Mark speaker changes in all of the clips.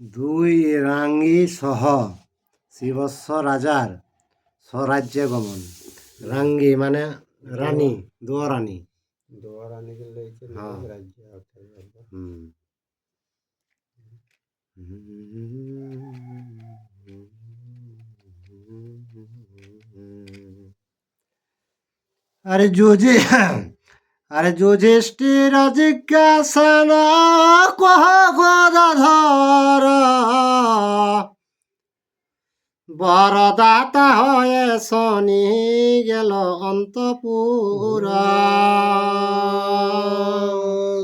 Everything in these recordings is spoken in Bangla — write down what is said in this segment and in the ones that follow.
Speaker 1: দুই রাঙ্গি সহ শিবস্ব রাজার স্বরাজ্যে গমন। রাঙ্গি মানে রানী দুয় রানী
Speaker 2: দোয়ারানিকে
Speaker 1: হ্যাঁ।
Speaker 2: রাজ্য
Speaker 1: হুম আরে যোজে আরে যুধিষ্ঠির জিজ্ঞাসন কহ গদাধর বরদাতা হয়ে শনি গেল অন্তপুরা।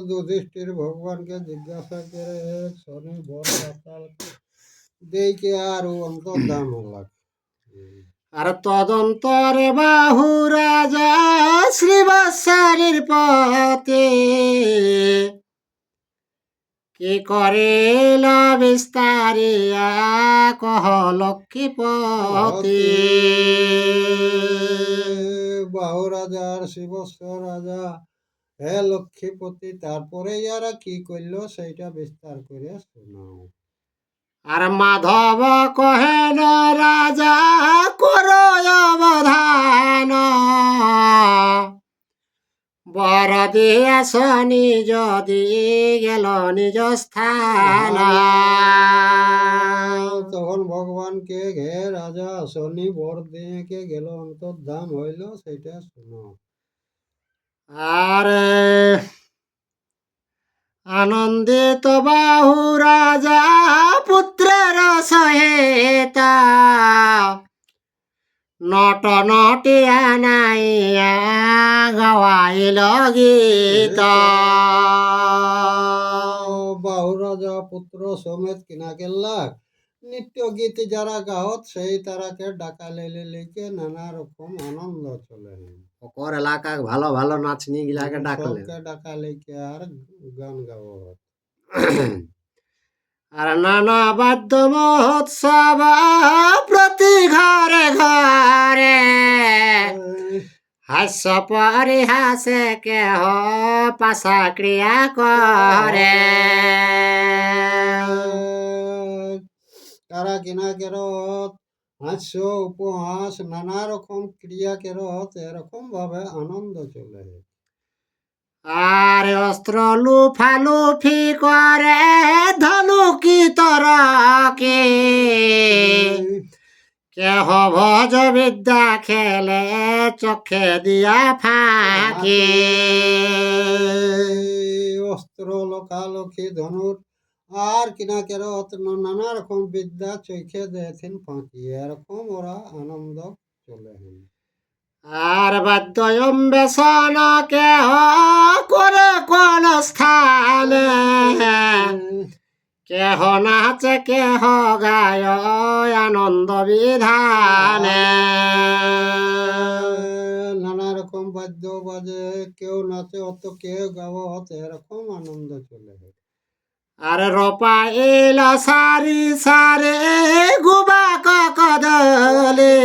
Speaker 2: যুধিষ্ঠির ভগবানকে জিজ্ঞাসা করে, শনি রাতাল দেইকে আর অন্তর্ধান হলাক
Speaker 1: আর তদন্তরে বাহু রাজা শ্রীবাসারির পতে কি করিল বিস্তারিয়া কহ লক্ষ্মীপতি
Speaker 2: বাহু রাজা আর শিবস্ব রাজা হে লক্ষ্মীপতি তারপরে ইয়ারা কি করল, সেইটা বিস্তার করে শোনাও।
Speaker 1: আর মাধব কহেন রাজা কর অবধান। বর দিয়া শনি যদি গেল নিজ স্থান।
Speaker 2: তখন ভগবানকে ঘে রাজা শনি বর দিয়ে গেল অন্তর্ধান হইল সেইটা শোনো।
Speaker 1: আর আনন্দিত বাহু রাজা পুত্রের সহেতা। নট নটিয়া নাইয়া গাওয়াইল গীত।
Speaker 2: বাহু রাজা পুত্র সমেত কিনা কেল্লাক নিত্য গীত যারা গাহত সেই তারাকে ডাকা লেলে লেকে নানা রকম আনন্দ চলে।
Speaker 1: ওকর এলাকা ভালো ভালো নাচনি গিলাকে ডাকলেন
Speaker 2: সবকে ডাকা লেকে আর গান গাবো?
Speaker 1: আর নানা বাদ্য মহোৎসব প্রতি ঘরে। ঘরে হাস্য পরিহাসে কেহ পাশা ক্রিয়া করে।
Speaker 2: তারা কিনা কেরত হাস্য উপহাস নানা রকম ক্রিয়া কেরত এরকম ভাবে আনন্দ চলে
Speaker 1: আর অস্ত্র লুফালুফি করে ধনুকি তরকে। কেহ ভজ বিদ্যা খেলে চোখে দিয়া ফাঁকি।
Speaker 2: অস্ত্র লোকালক্ষী ধনুর আর কিনা কেরত নানা রকম বিদ্যা চোখে দেখেন ফাঁকি এরকম ওরা আনন্দ চলে
Speaker 1: আর বাদ্যয়ম বেসন কেহ করে কোন স্থানে? কেহ নাচে, কেহ গায় আনন্দ বিধানে।
Speaker 2: নানা রকম বাদ্য বাজে, কেউ নাচে, অত কেউ গাওয়া হতে এরকম আনন্দ চলে।
Speaker 1: আর রপা এল সারি সারে গুবা কদলে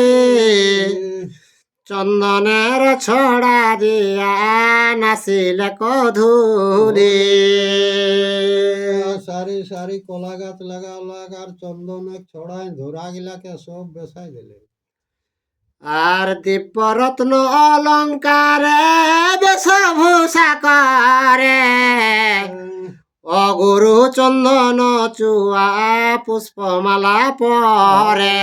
Speaker 1: চন্দনের ছড়া দিয়া নাচিলে কধুলি।
Speaker 2: সারি সারি কলা গাছ লাগালাক আর চন্দন ছড়াই ধরা গিলাকে সব বেসাই দিলে।
Speaker 1: আর দিব্য রত্ন অলঙ্কারে বেশভূষা করে। অগুরু চন্দন চুয়া পুষ্পমালা পরে।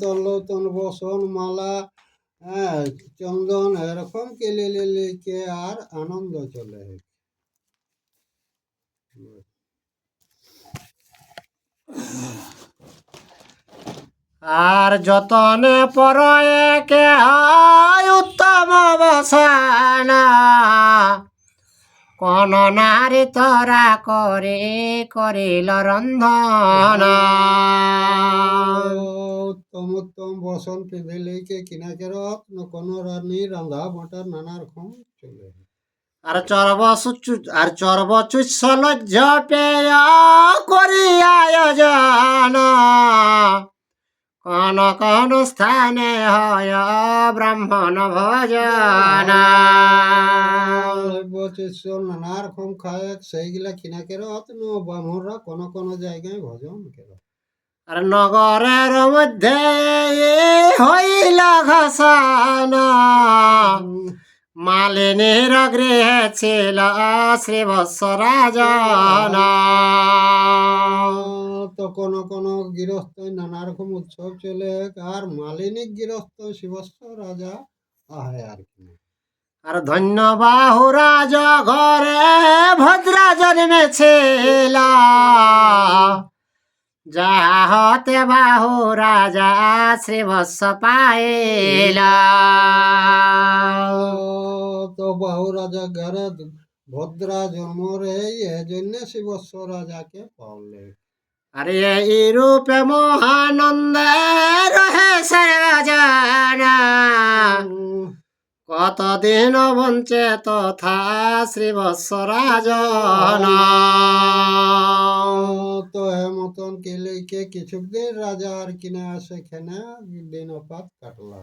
Speaker 2: তলতন বসন মালা হ্যাঁ, চন্দন এরকম কেলে লেকে আর আনন্দ চলে।
Speaker 1: আর যতনে পরয়ে কে হয় উত্তম বসানা। কোন নারী তরা করে করিল রন্ধন।
Speaker 2: উত্তম উত্তম বসন কিনা কেরত কোনো রানী রান্ধা বাটার নানা রকম চলে।
Speaker 1: আর চর্ব সুচু আর চর্ব চুচ্ছ লজ্জ পেয় করি কোন কোন হয় ব্রাহ্মণ ভজন।
Speaker 2: নানা রকম খায় সেইগুলা কিনা কেরো অতন ব্রাহ্মণরা কোন কোন জায়গায় ভজন কেরো।
Speaker 1: আর নগরের মধ্যে হইলা ঘোষণ মালিনীর গৃহে ছিল শ্রীবৎস রাজন
Speaker 2: তো কোন কোন গৃহস্থ নানা রকম উৎসব চলে আর মালিনী গৃহস্থ শিবস্ব রাজা আহে আর কি।
Speaker 1: আর ধন্য বাহু রাজ ঘরে ভদ্রা জন্মেছিল। যাহা হতে বাহু রাজা শ্রীবৎস পাইলা।
Speaker 2: তো বাহু রাজা ঘরে ভদ্রা জন্ম রে এজন্য শিবস্ব রাজাকে পাওলে।
Speaker 1: আরে এই রূপে মহানন্দে রহে সর্বজনা কতদিন বঞ্চে তথা শ্রীবৎস রাজন
Speaker 2: তো এ মতন কেলেকে কিছুদিন রাজা আর কিনা সেখানে দিনপাত কাটলা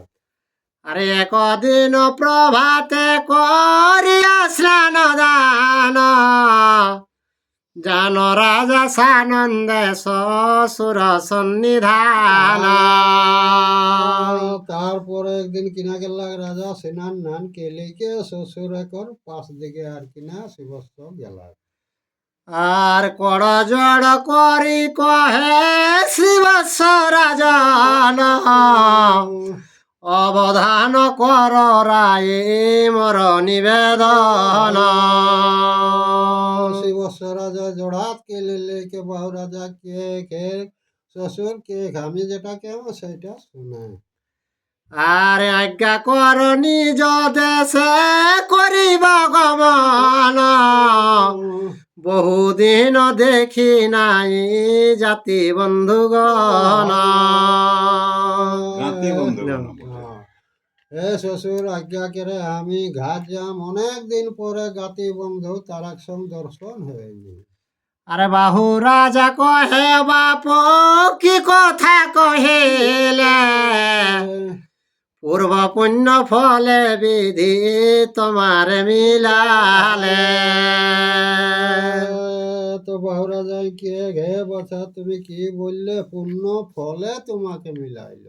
Speaker 1: আরে একদিন প্রভাতে করিয়া স্নান দান। জান রাজা সানন্দে শ্বশুর সন্নিধান
Speaker 2: তারপরে একদিন কিনা গেল রাজা সেনান নান কেলেকে শ্বশুর একর পাশ দিকে আর কিনা শিবস্ব গেল।
Speaker 1: আর কড় জড় করি কহে শিবস্ব রাজন। অবধান কর রায়ে মর নিবেদন।
Speaker 2: শিবস্ব রাজা জড়াত কেলে লেকে বাহু রাজা কে কে শ্বশুর কে আমি যেটা কেম সেটা শুনে।
Speaker 1: আর আজ্ঞা কর নিজ দেশে করিব গমন। বহুদিন দেখি নাই জাতি বন্ধুগণ।
Speaker 3: জাতি বন্ধুগণ।
Speaker 2: হ্যাঁ। এ শ্বশুর আজ্ঞা করে আমি ঘাট যাম অনেক দিন পরে গাতি বন্ধু তারাক সঙ্গ দর্শন হয়নি।
Speaker 1: আরে বাহু রাজা কহে বাপ কি কথা কহিলে? পূর্ব পুণ্য ফলে বিধি তোমার মিলালে।
Speaker 2: তো বাহুরা যাই কে ঘে বছা তুমি কি বললে পূর্ণ ফলে তোমাকে মিলাইল?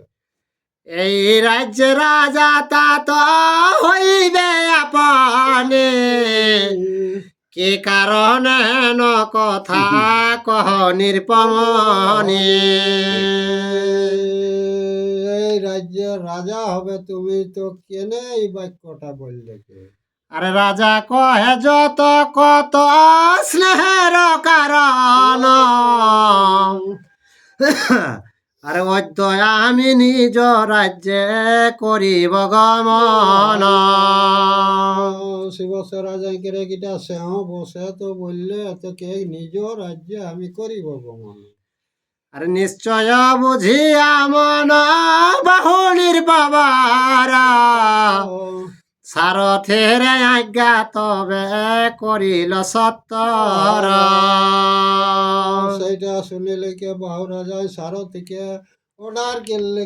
Speaker 1: এই রাজ্য রাজা তা তো হইবে আপনে। কি কারণে ন কথা কহ নির্পমনে?
Speaker 2: এই রাজ্যের রাজা হবে তুমি তো কেনে এই বাক্যটা বললে কে?
Speaker 1: আরে রাজা কহে যত কত স্নেহের কারণ। আরে অদ্য আমি নিজ রাজ্যে করিব গমন।
Speaker 2: শিবস্ব রাজা কেরে গিটা সেহ বসে তো বললে এত কে নিজ রাজ্যে আমি করিব গমন।
Speaker 1: আরে নিশ্চয় বুঝিয়া মন বাহুনির বাবারা। সারথের আজ্ঞা তবে করিল সত্তর।
Speaker 2: সেইটা শুনিলে কে বাহুরা যায় সারো ওনার গেলে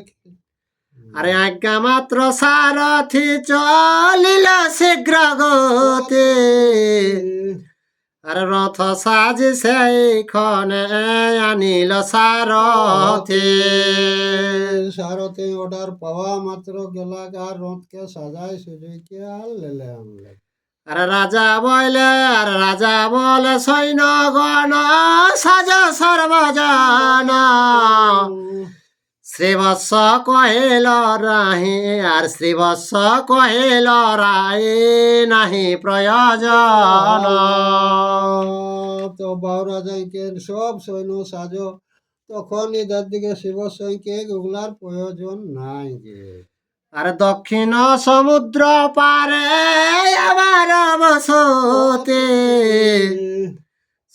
Speaker 1: আরে আজ্ঞা মাত্র সারথি চলিল শীঘ্র গতি আরে রথ সাজি সেইখনে আনিল সারথি।
Speaker 2: সারথি অর্ডার পাওয়া মাত্র গেলা আর রথকে সাজাই সুজুইকে আর লেলে আনলে
Speaker 1: আরে রাজা বলে আর রাজা বলে সৈন্যগণ সাজ সর্বজন। শ্রীবৎস কহিল রাহি আর শ্রীবৎস কহিল রাহি নাহি প্রয়োজন।
Speaker 2: তো বাউরা যাইকে সব সৈন্য সাজো তখন এদের দিকে শিব সৈকে ওগুলার প্রয়োজন নাই যে।
Speaker 1: আর দক্ষিণ সমুদ্র পারে আমার বসতি।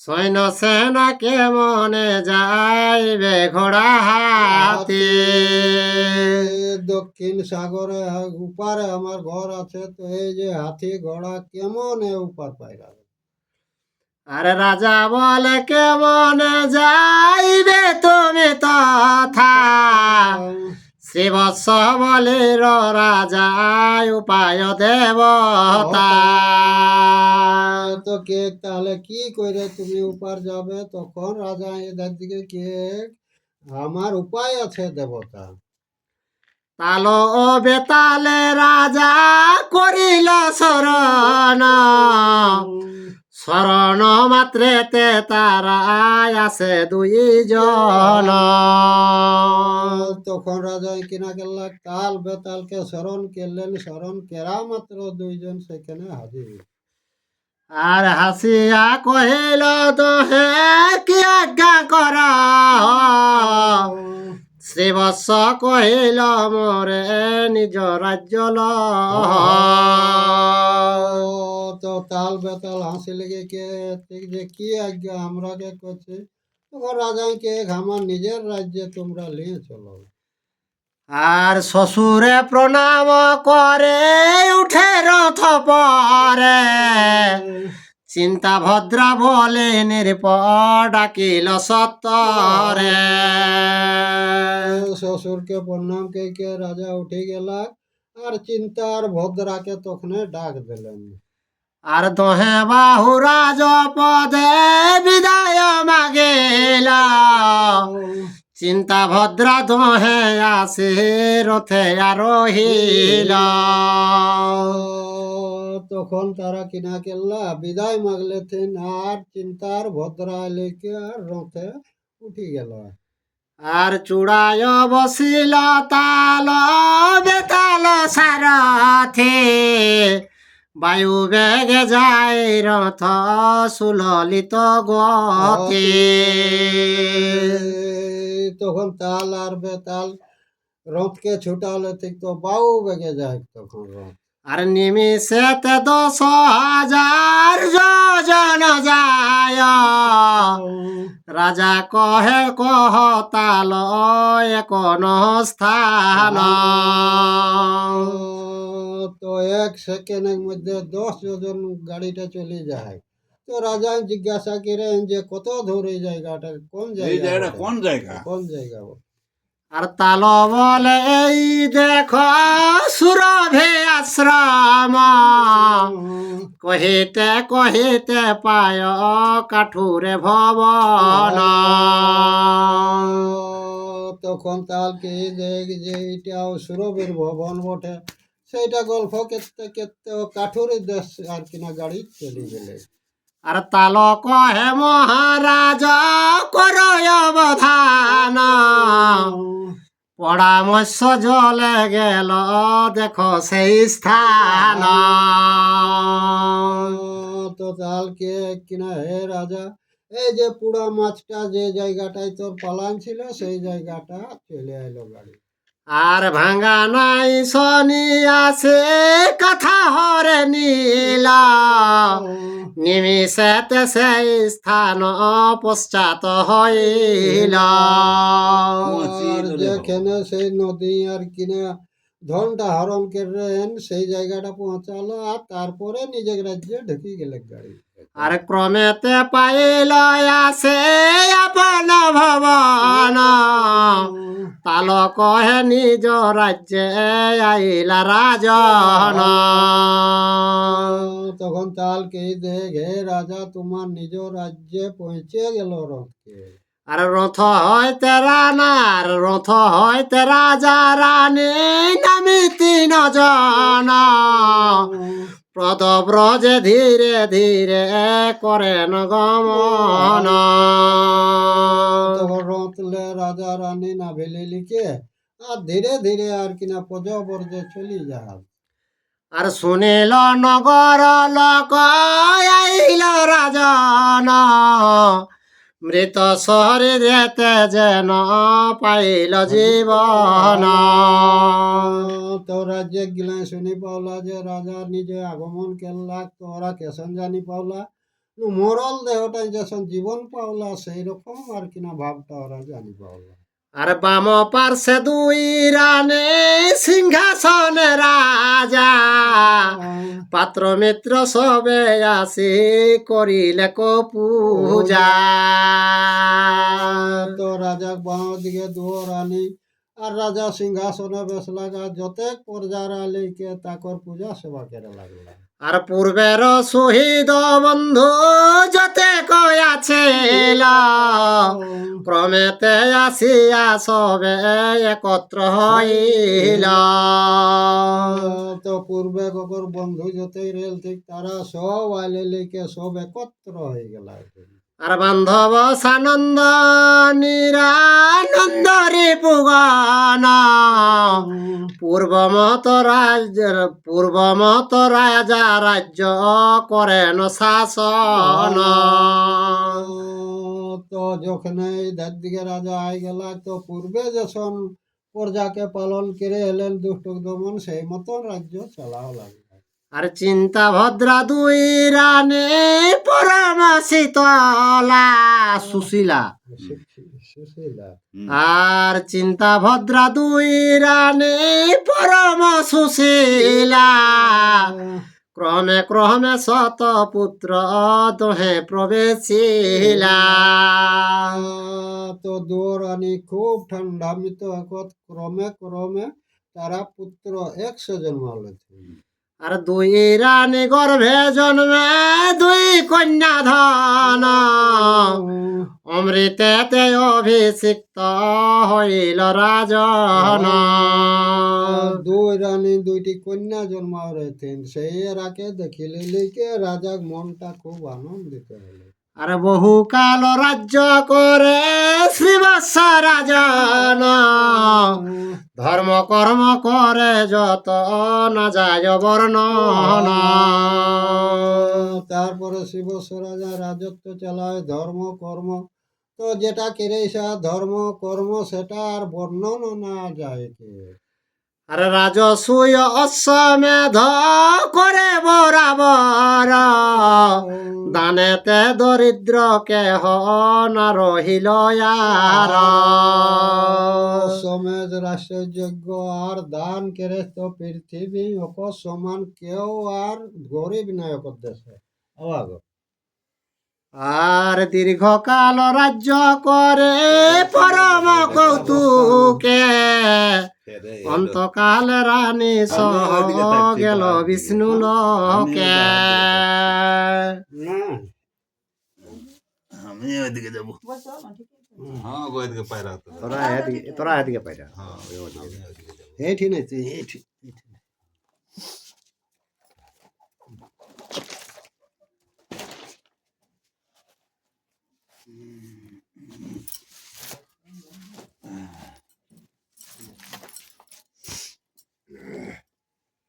Speaker 1: সৈন্য সেনা কেমনে যাইবে ঘোড়া হাতি?
Speaker 2: দক্ষিণ সাগরে উপারে আমার ঘর আছে তো এই যে হাতি ঘোড়া কেমন উপার পাইরা
Speaker 1: আরে রাজা বলে কেমনে যাইবে তুমি তথা? শ্রীবৎস বলে রাজা উপায় দেবতা।
Speaker 2: তো কে তাহলে কি করে তুমি উপার যাবে তখন রাজা এদের দিকে কে? আমার উপায় আছে দেবতা।
Speaker 1: তালো ও বেতালে রাজা করিল শরণ। শরণ মাত্রে তে তারা আছে দুই জন
Speaker 2: তখন রাজা কিনা কেল্লা কাল বেতালকে স্মরণ কেলেন স্মরণ কেরা মাত্র দুইজন সেখানে হাজির।
Speaker 1: আর হাসিয়া কহিল দোহে কি আজ্ঞা কর? শ্রীবৎস কহিল মোরে নিজ রাজ্য লহ।
Speaker 2: তো তাল বেতাল হাসি লেগে কে যে কি আজ্ঞা আমরা কে করছে? তখন রাজাকে আমার নিজের রাজ্যে তোমরা নিয়ে চলো।
Speaker 1: আর শ্বশুরে প্রণাম করে, উঠে রথ পরে। চিন্তা ভদ্রা বলে নিরপ ডাকিল সত্তরে।
Speaker 2: শ্বশুরকে প্রণাম কে কে, রাজা উঠে গেল আর চিন্তার ভদ্রাকে তখন ডাক দিলেন।
Speaker 1: আর দহে বাহু রাজ পদে বিদায় মাগিল। চিন্তা ভদ্রা দহে আসে, রথে আরোহিল।
Speaker 2: তখন তারা কিনা কেল্লা, বিদায় মাগলে আর চিন্তার ভদ্রা লেকে আর রথে উঠি গেল।
Speaker 1: আর চূড়ায় বসিল তাল, বেতাল সারথে। বায়ু বেগে যায় রথ সুললিত গতি।
Speaker 2: তখন তাল আর বেতাল রথকে ছুটালে ঠিক তো বাউ বেগে যায় তখন
Speaker 1: আর নিমিষেতে দশ হাজার যোজন যায়। রাজা কহে কহ তাল কোন স্থান।
Speaker 2: তো এক সেকেন্ডের মধ্যে দশ জন গাড়িটা চলে যায়। তো রাজা জিজ্ঞাসা করেন যে কত ধরে জায়গাটা? কোন জায়গা
Speaker 3: কোন জায়গা?
Speaker 2: কোন জায়গা
Speaker 1: আর তাল বলে এই দেখ সুরভে আশ্রম। কহিতে কহিতে পায় কাঠুরে ভবন।
Speaker 2: তখন তালকে দেখ যে এটাও সুরভীর ভবন বটে। সেইটা গল্প কেতে কেতে কাঠুরি দেশ আর কিনা গাড়ি চলে গেলে।
Speaker 1: আর তাল কহে মহারাজ কর অবধান। পরামর্শ জলে গেল দেখো সেই স্থান।
Speaker 2: তো তালকে কিনা হে রাজা এই যে পুরা মাছটা যে জায়গাটায় তোর পালান ছিল সেই জায়গাটা চলে এলো গাড়ি।
Speaker 1: আর ভাঙা নাই শনি আসে কথা হরে নীল। নিমিষেতে সেই স্থান পশ্চাৎ হইল।
Speaker 2: যেখানে সেই নদী আর কিনা ধনটা হরণ করেন সেই জায়গাটা পৌঁছালো আর তারপরে নিজের রাজ্যে ঢুকে গেলে গাড়ি।
Speaker 1: আর ক্রমেতে পাইল আসে আপন ভবন। তাল কহে নিজ রাজ্যে আইলা রাজন।
Speaker 2: তখন তালকে দেখে রাজা তোমার নিজ রাজ্যে পৌঁছে গেল রথকে
Speaker 1: আর রথ হইতে রানার রথ হইতে রাজা রানী নামি তিন জন প্রদব্রজে ধীরে ধীরে করে গমন
Speaker 2: রথলে রাজা রানী না ভেলে লিখে আর ধীরে ধীরে আর কিনা পজবর্জে চলি যা
Speaker 1: আর শুনিল নগর লোক আইল রাজন। মৃত শরীরেতে যেন পাইল জীবন।
Speaker 2: তো রাজ্যে গিলা শুনি পাওলা, যে রাজা নিজে আগমন কেলা তোরা কেসন জানি পাওলা মরল দেহটাই যেসন জীবন পাওলা সেই রকম আর কিনা ভাবটা ওরা জানি পাওলা।
Speaker 1: আর বাম পার্শ্বে দুই রানে সিংহাসনে রাজা। পাত্র মিত্র সবে আসি করিলে পূজা
Speaker 2: তো রাজা বাঁ দিকে দু রানী আর রাজা সিংহাসনে বসলা গা যতেক প্রজারা লইকে তাকর পূজা সেবা করে লাগলা
Speaker 1: আর পূর্বের শহীদ বন্ধু যতে কয়াছিল ক্রমেতে আসিয়া সবে একত্র হইল।
Speaker 2: তো পূর্বে ককর বন্ধু যতই রেল ঠিক তারা সব আইলে লইকে সব একত্র হয়ে গেল
Speaker 1: আর বান্ধব সানন্দ নিরানন্দরে পুগান পূর্বমত পূর্ব পূর্বমত রাজা রাজ্য করেন শাসন।
Speaker 2: তো যখন দিকে রাজা আই গেল, তো পূর্বে যখন প্রজাকে পালন করে এলেন দুষ্ট দমন, সেই মতন রাজ্য চালাও লাগল।
Speaker 1: আর চিন্তা ভদ্রা দুই রানে পরম শীতলা সুশীলা। আর চিন্তা ভদ্রা দুই রানে পরম সুশীলা। ক্রমে ক্রমে শত পুত্র দোহে প্রবেশিলা।
Speaker 2: তো দৌড়ানি খুব ঠান্ডা মিত ক্রমে ক্রমে তারা পুত্র একশো জন্ম জন্মালো
Speaker 1: আর দুই রানী গর্ভে জন্মে দুই কন্যা ধন। অমৃতেতে অভিষিক্ত হইল রাজন।
Speaker 2: দুই রানী, দুইটি কন্যা জন্মাও রয়েছেন সেই রাকে দেখিলে লিখে রাজা মনটা খুব আনন্দিত হলো।
Speaker 1: আর বহু কাল রাজ্য করে শ্রীবৎস রাজন। ধর্ম কর্ম করে যত না যায় বর্ণন
Speaker 2: তারপরে শিবস্ব রাজা রাজত্ব চালায়, ধর্ম কর্ম। তো যেটা কেরেসা ধর্ম কর্ম, সেটা আর বর্ণন না যায় কে?
Speaker 1: আর রাজসূয় অশ্বমেধ করে বরাবর। দানেতে দরিদ্র কেহ না রহিল আর
Speaker 2: সমেজ রাষ্ট্রযজ্ঞ আর দান করে তো পৃথিবী অক সমান কেউ আর গরিব অকর দেশে। আবাগ
Speaker 1: আর দীর্ঘকাল রাজ্য করে পরম কৌতুকে। অন্তকাল রানী সহ গেল বিষ্ণু লোকে।
Speaker 2: না।
Speaker 3: আমি ওইদিকে যাব। হ্যাঁ ওইদিকে পায়রা
Speaker 1: তোরা এদিকে তোরা এদিকে পায়রা।
Speaker 3: হ্যাঁ
Speaker 2: এইটি নাই তুই এইটি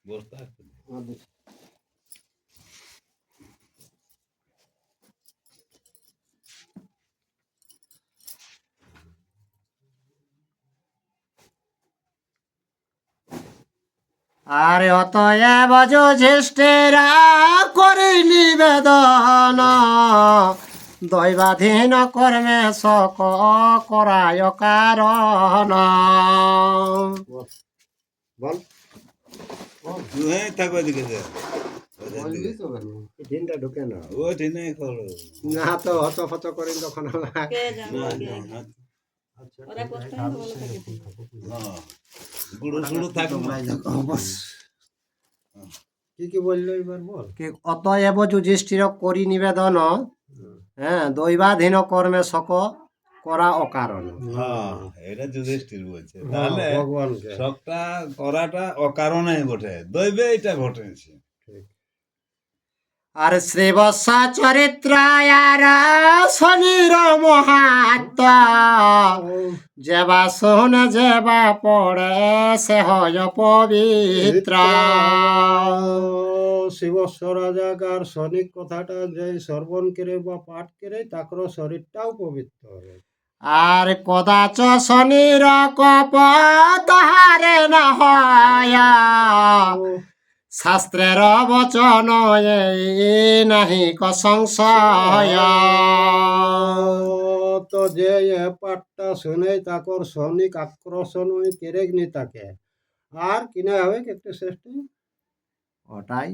Speaker 3: বসতে।
Speaker 1: আরে অতএব যুধিষ্ঠিরা করি নিবেদন। দৈবাধীন কর্মে শক করায় কারণ।
Speaker 2: বল।
Speaker 3: হ্যাঁ যা
Speaker 1: ঢুকে না।
Speaker 3: খোলো
Speaker 1: না তো হত ফত তখন
Speaker 4: কে
Speaker 2: কি বলল এবার বল?
Speaker 1: অতএব যুধিষ্ঠির করি নিবেদন। হ্যাঁ দৈবাধীন কর্মে শক। করা অকারণ।
Speaker 3: হ্যাঁ এটা যুধিষ্ঠির বলছে। তাহলে
Speaker 2: ভগবানকে।
Speaker 3: সবটা করাটা অকারণে ঘটে দৈবে এটা ঘটেছে।
Speaker 1: আর শ্রীবৎস চরিত্র আর শনির মহাত্ম। যেবা শোনে যেবা পড়ে সে হয় পবিত্র।
Speaker 2: শিবস্ব রাজাকার সনিক কথাটা যে শ্রবণ করে বা পাঠ করে তাকর শরীরটাও পবিত্র হবে
Speaker 1: আর কদাচ শনির কপ তাহারে না হয়। শাস্ত্রের বচন এই নাহি ক সংশয়
Speaker 2: যে পাঠটা শুনে তাকর সৈনিক আকর্ষণ ওই কেরেক নি তাকে। আর কিনা হবে একটু শ্রেষ্ঠ
Speaker 1: ওটাই।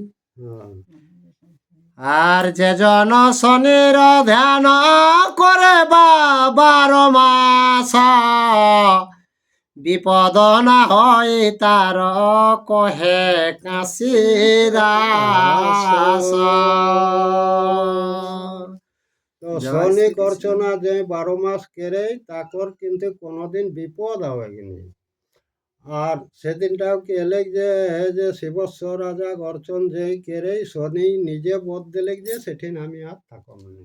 Speaker 1: আর যে জন শনির ধ্যান করে বাবার মাস বিপদ না হয় তার কহে কাশি দাস শ্রীকৃষ্ণ।
Speaker 2: অর্চনা যে বারো মাস কেরে তাকর কিন্তু কোনোদিন বিপদ হবে কিনি আর সেদিনটাও কি এলে যে যে শিবস্ব রাজা গর্চন যে কেরে শনি নিজে বোধ দিলে যে সেঠিন আমি আর থাকম নি।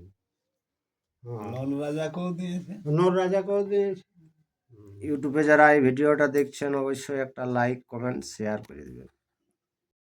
Speaker 2: হ্যাঁ।
Speaker 3: নল রাজাকেও দিয়েছে।
Speaker 2: নর রাজাকেও দিয়েছে।
Speaker 1: ইউটিউবে যারা এই ভিডিওটা দেখছেন অবশ্যই একটা লাইক কমেন্ট শেয়ার করে দেবেন।